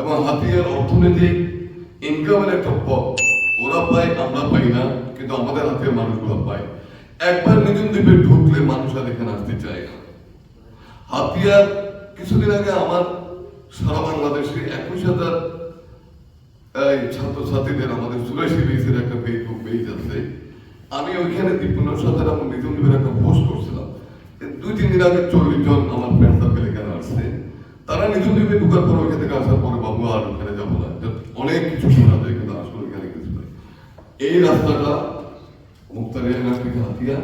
এবং হাতিয়ার অর্থনৈতিক ইনকামের একটা পথ। ওরা পায়, আমরা পাই না, কিন্তু আমাদের হাতিয়ার মানুষগুলো পায়। একবার নিজন দ্বীপে ঢুকলে মানুষ আর এখানে আসতে চায় না। হাতিয়ার কিছুদিন আগে আমার সারা বাংলাদেশে একুশ হাজার ছাত্রছাত্রীদের আমাদের সুরেশি বিসের একটা ফেসবুক পেজ আছে। আমি ওইখানে দীপনের সাথে এবং নিজন দ্বীপের একটা পোস্ট করছিলাম। দুই, তিন দিন আগে চল্লিশ জন আমার তারা নিজন দ্বীপে ঢুকার পর ওইখান থেকে আসার পরে বাবু আর ওখানে যাব না। অনেক কিছু শোনা যায়, কিন্তু আসলে এখানে কিছু নাই। এই রাস্তাটা মুক্তারিয়া থেকে হাতিয়া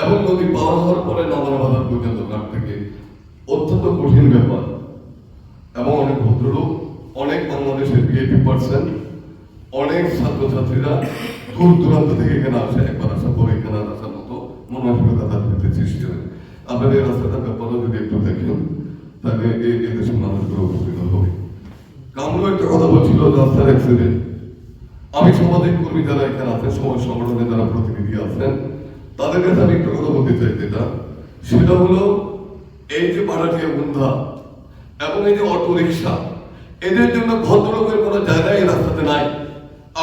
এবং নদী পার হওয়ার পরে নামানা বাজার পর্যন্ত ঘাট থেকে অত্যন্ত কঠিন ব্যাপার। এবং অনেক ভদ্রলোক, অনেক বাংলাদেশের বিএপি পার্সন অনেক ছাত্রছাত্রীরা দূর দূরান্ত থেকে এখানে আসে, একবার আসার পরে এখানে আসার মতো মনোমানসিকতা তার ভিতরে সৃষ্টি হয়। আপনার এই রাস্তাটার ব্যাপারেও যদি একটু দেখেন, তাহলে এই এই দেশের মানুষগুলো উপকৃত হবে কামরু একটা কথা বলছিল রাস্তার অ্যাক্সিডেন্ট আমি সামাজিক কর্মী যারা এখানে আছেন, সমাজ সংগঠনে যারা প্রতিনিধি আছেন, তাদের কাছে আমি একটা কথা বলতে চাই যেটা। সেটা হলো, এই যে ভাড়াটিয়া বন্ধা এবং এই যে অটো রিক্সা, এদের জন্য ভদ্রলোকের কোনো জায়গায় রাস্তাতে নাই।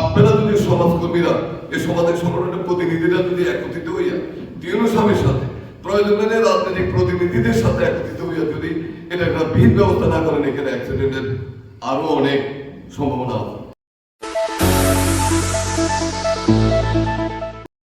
আপনারা যদি সমাজকর্মীরা, এই সমাজের সংগঠনের প্রতিনিধিরা যদি একত্রিত হইয়া তিনও স্বামীর সাথে, প্রয়োজন রাজনৈতিক প্রতিনিধিদের সাথে একত্রিত হইয়া যদি এটা একটা ভিন ব্যবস্থা না করেন, এখানে অ্যাক্সিডেন্টের আরও অনেক সম্ভাবনা